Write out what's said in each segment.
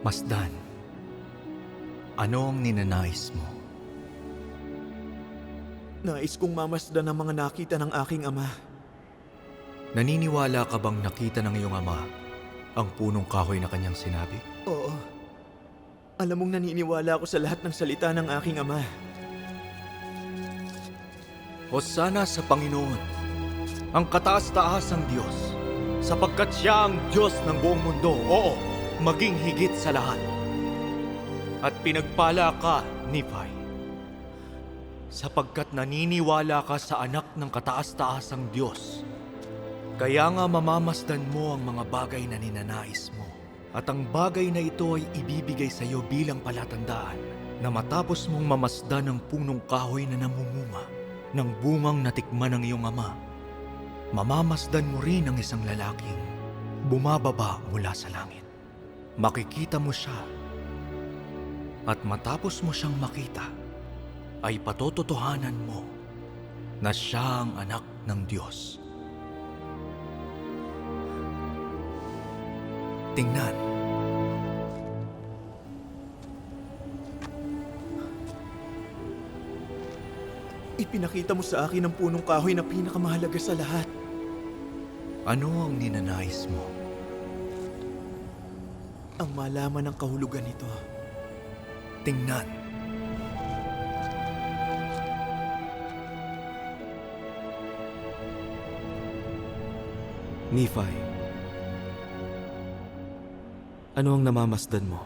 Masdan, ano ang ninanais mo? Nais kong mamasdan ang mga nakita ng aking ama. Naniniwala ka bang nakita ng iyong ama ang punong kahoy na kanyang sinabi? Oo. Alam mong naniniwala ako sa lahat ng salita ng aking ama. Hosana sa Panginoon, ang kataas-taasang Diyos, sapagkat siya ang Diyos ng buong mundo, oo, maging higit sa lahat. At pinagpala ka, Nephi, sapagkat naniniwala ka sa anak ng kataas-taasang Diyos. Kaya nga mamamasdan mo ang mga bagay na ninanais mo. At ang bagay na ito ay ibibigay sa iyo bilang palatandaan na matapos mong mamasdan ang punong kahoy na namumunga ng bungang natikman ng iyong ama, mamamasdan mo rin ang isang lalaking bumababa mula sa langit. Makikita mo siya at matapos mo siyang makita, ay patototohanan mo na siya ang anak ng Diyos. Tingnan. Ipinakita mo sa akin ang punong kahoy na pinakamahalaga sa lahat. Ano ang ninanais mo? Ang malaman ng kahulugan nito. Tingnan. Nephi, ano ang namamasdan mo?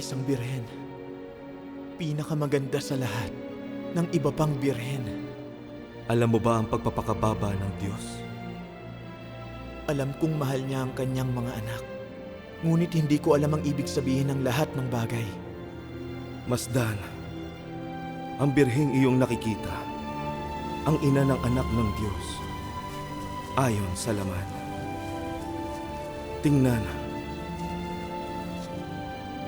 Isang birhen. Pinakamaganda sa lahat ng iba pang birhen. Alam mo ba ang pagpapakababa ng Diyos? Alam kong mahal niya ang kanyang mga anak. Ngunit hindi ko alam ang ibig sabihin ng lahat ng bagay. Masdan, ang birheng iyong nakikita, ang ina ng anak ng Diyos, ayon sa laman. Tingnan,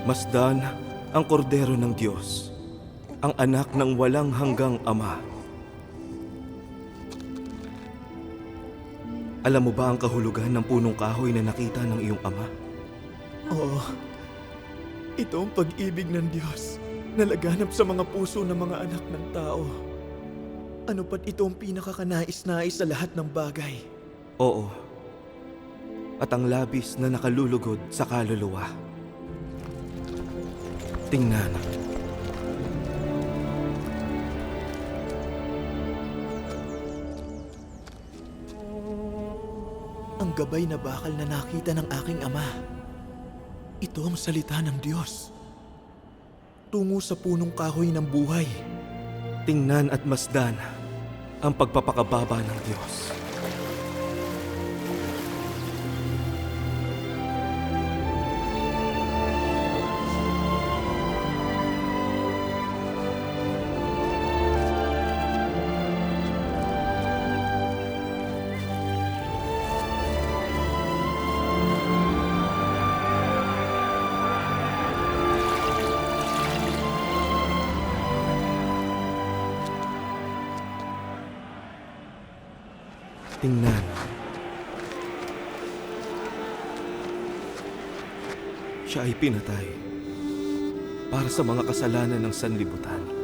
Masdan ang kordero ng Diyos, ang anak ng walang hanggang ama. Alam mo ba ang kahulugan ng punong kahoy na nakita ng iyong ama? Oo. Ito ang pag-ibig ng Diyos na laganap sa mga puso ng mga anak ng tao. Ano pat ito ang pinakakanais-nais sa lahat ng bagay. Oo. At ang labis na nakalulugod sa kaluluwa. Tingnan. Ang gabay na bakal na nakita ng aking ama. Ito ang salita ng Diyos. Tungo sa punong kahoy ng buhay. Tingnan at masdan ang pagpapakababa ng Diyos. Tingnan. Siya ay pinatay para sa mga kasalanan ng sanlibutan.